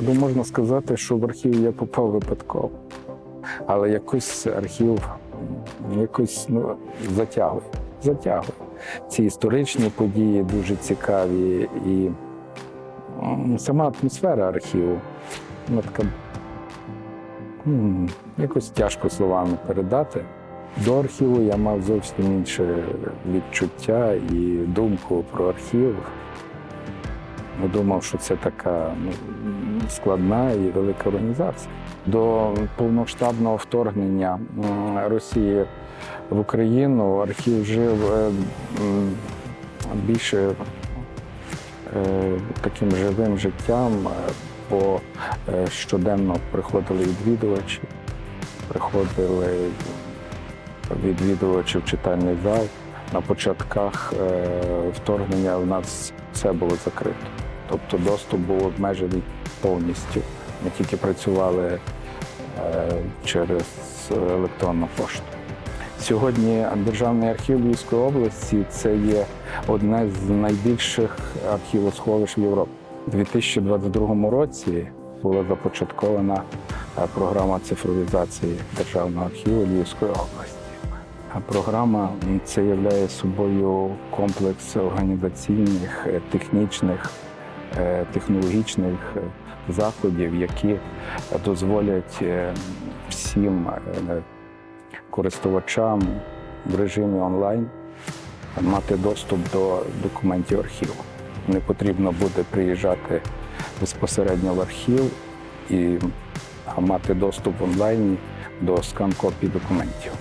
Ну, можна сказати, що в архів я попав випадково. Але якось архів якось ну, затягує. Затягує. Ці історичні події дуже цікаві і сама атмосфера архіву. Вона така м, якось тяжко словами передати. До архіву я мав зовсім інше відчуття і думку про архів. Думав, що це така ну, складна і велика організація. До повноштабного вторгнення Росії в Україну архів жив е, більше е, таким живим життям, е, бо щоденно приходили відвідувачі, приходили відвідувачі в читальний зал. На початках вторгнення в нас все було закрито. Тобто доступ був обмежений повністю. Ми тільки працювали е, через електронну пошту. Сьогодні Державний архів Львівської області це є одне з найбільших архівосховищ в Європі. У 2022 році була започаткована е, програма цифровізації Державного архіву Львівської області. Програма це являє собою комплекс організаційних, е, технічних, технологічних е, заходів, які е, дозволять е, всім е, користувачам в режимі онлайн мати доступ до документів архіву. Не потрібно буде приїжджати безпосередньо в архів і мати доступ в онлайні до скан-копій документів.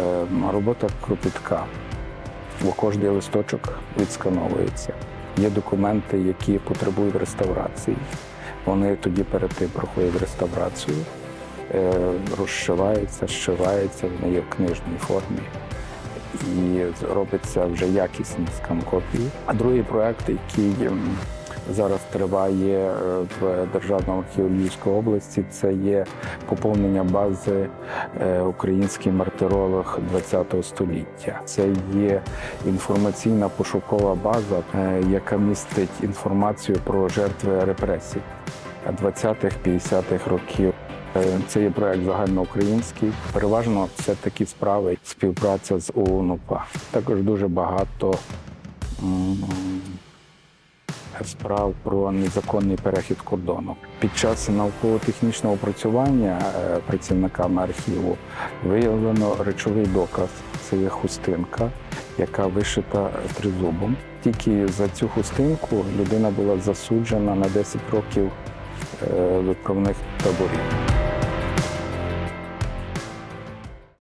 Е, Робота кропітка, бо кожний листочок відскановується. Є документи, які потребують реставрації. Вони тоді перед тим проходять реставрацію, е, розшиваються, зшиваються, вони є в книжній формі. І робиться вже якісні скан-копії. А другий проект, який м, зараз триває е, в Державному архіві Львівської області, це є поповнення бази е, Український мартиролог ХХ століття. Це є інформаційна пошукова база, е, яка містить інформацію про жертви репресій 20-х-50-х років. Це є проект загальноукраїнський. Переважно це такі справи, співпраця з ОУН-УПА. Також дуже багато справ про незаконний перехід кордону. Під час науково-технічного опрацювання е, працівниками архіву виявлено речовий доказ. Це є хустинка, яка вишита тризубом. Тільки за цю хустинку людина була засуджена на 10 років е, виправних таборів.